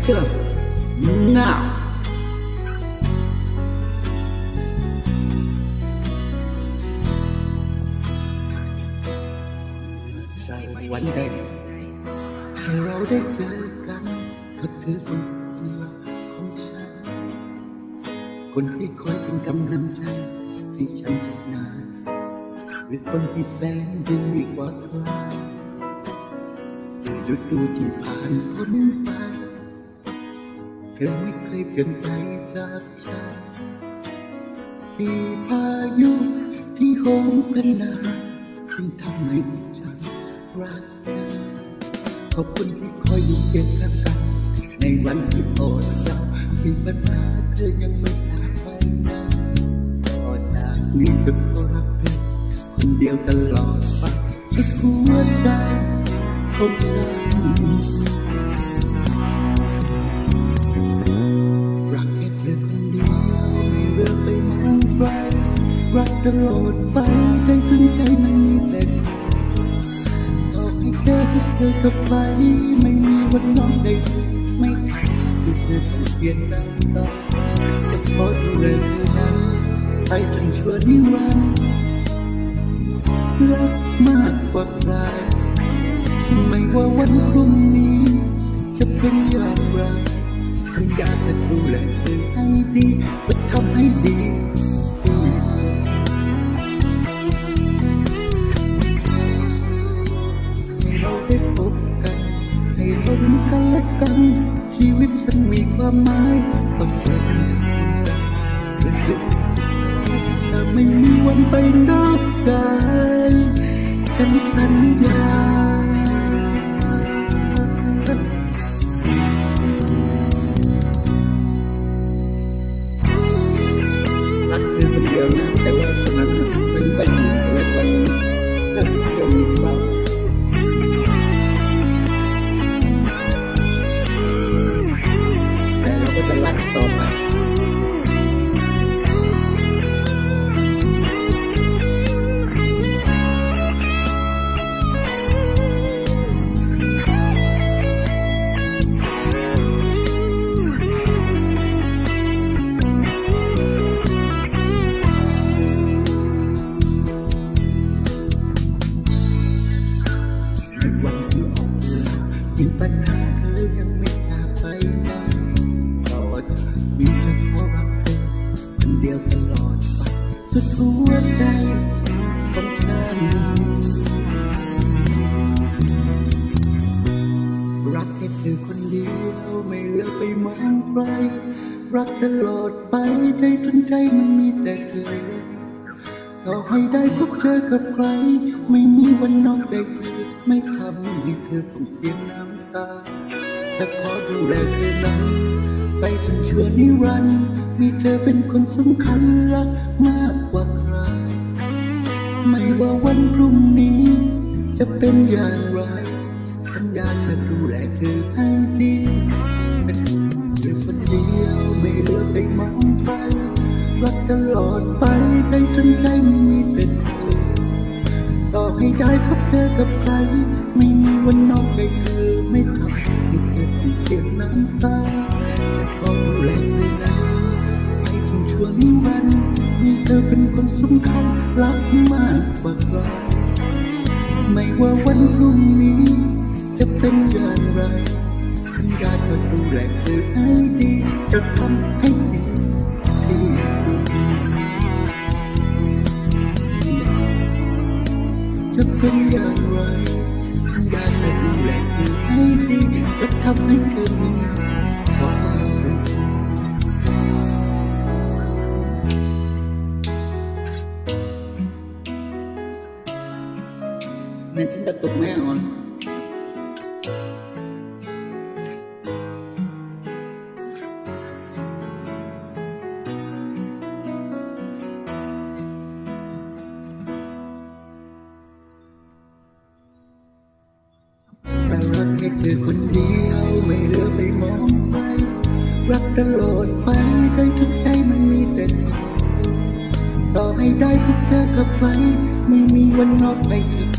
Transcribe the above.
answer now สักวันใดถ้าเราได้เจอกันก็คือคนเดียวของฉันคนที่คอยเป็นกำลังใจที่ฉันทำงาหรือคนที่แสนดีกว่าเธอที่ฤดูที่ผ่านพ้นไป ธอไม่เคยเปลี่ยนไปจากฉันมีพายุที่โหมกระหน่ำจึงทำให้ฉันรักเธอขอบคุณที่คอยอยู่เคียงข้างกัน ในวันที่อ่อนยับมีปัญหาเธอยังไม่จากไปไหนต่อจากนี้จะขอรักเธอคนเดียวตลอดไปสุดหัวใจของฉัน ตลอดไปใจถึงใจไม่มีแต่ต่อให้เจอที่เจอกับใครไม่มีวันน้องใดไม่ทำที่เธอต้องเขียนน้ำตาจะขอดูแลเธอนั้นไปจนชั่วนิรันดร์รักมากกว่าใครไม่ว่าวันพรุ่งนี้ จะเป็นอย่างไรสัญญาจะดูแลเธอให้ดีจะทำให้ดี ฉันมีความหมายต้องเจอกันลึกๆแต่ไม่มีวันไปนอกกายฉันสัญญารักเธอคนเดียวนะแต่ว่า ปัญหาเธอยังไม่จากไปไหนต่อจากนี้จะขอรักเธอคนเดียวตลอดไปสุดหัวใจของฉันรักแค่เธอคนเดียวไม่เลือกไปมองใครรักตลอดไปใจถึงใจมันมีแต่เธอต่อให้ได้พบเจอกับใคร ไม่มีวันนอกใจเธอไม่เธ อต้องเสียน้ำตาแต่ขอดูแลเธอนั้น ไปจนชั่วนิรันดร์มีเธอเป็นคนสำคัญรักมากกว่าใคร ไม่ว่าวันพรุ่งนี้ จะเป็นอย่างไรสัญญาจะดูแลเธอให้ดีเป็นเธอคนเดียวไม่เลือกไปมองใครรักตลอดไปใจถึงใจไม่มีแต่เธอต่อให้ได้พบเจอ วันนอกใจเธอไม่ทำให้เธอต้องเสียน้ำตาแต่ขอดูแลเธอนะให้ถึงชั่วนิรันดร์มีเธอเป็นคนสำคัญรักมากกว่าใครไม่ว่าวันพรุ่งนี้ จะเป็นอย่างไรสัญญาจะดูแลเธอให้ดี จะทำให้ดีที่สุดจะเป็นอย่างไร สัญญาจะดูแลเธอให้ากรักให้เธอคนเดียวไม่เลือไปมองไปรักตลอดไปใจทุกใจมันมีแต่เธอต่อให้ได้พบเธอกับใครไม่มีวันนอกใจเธอ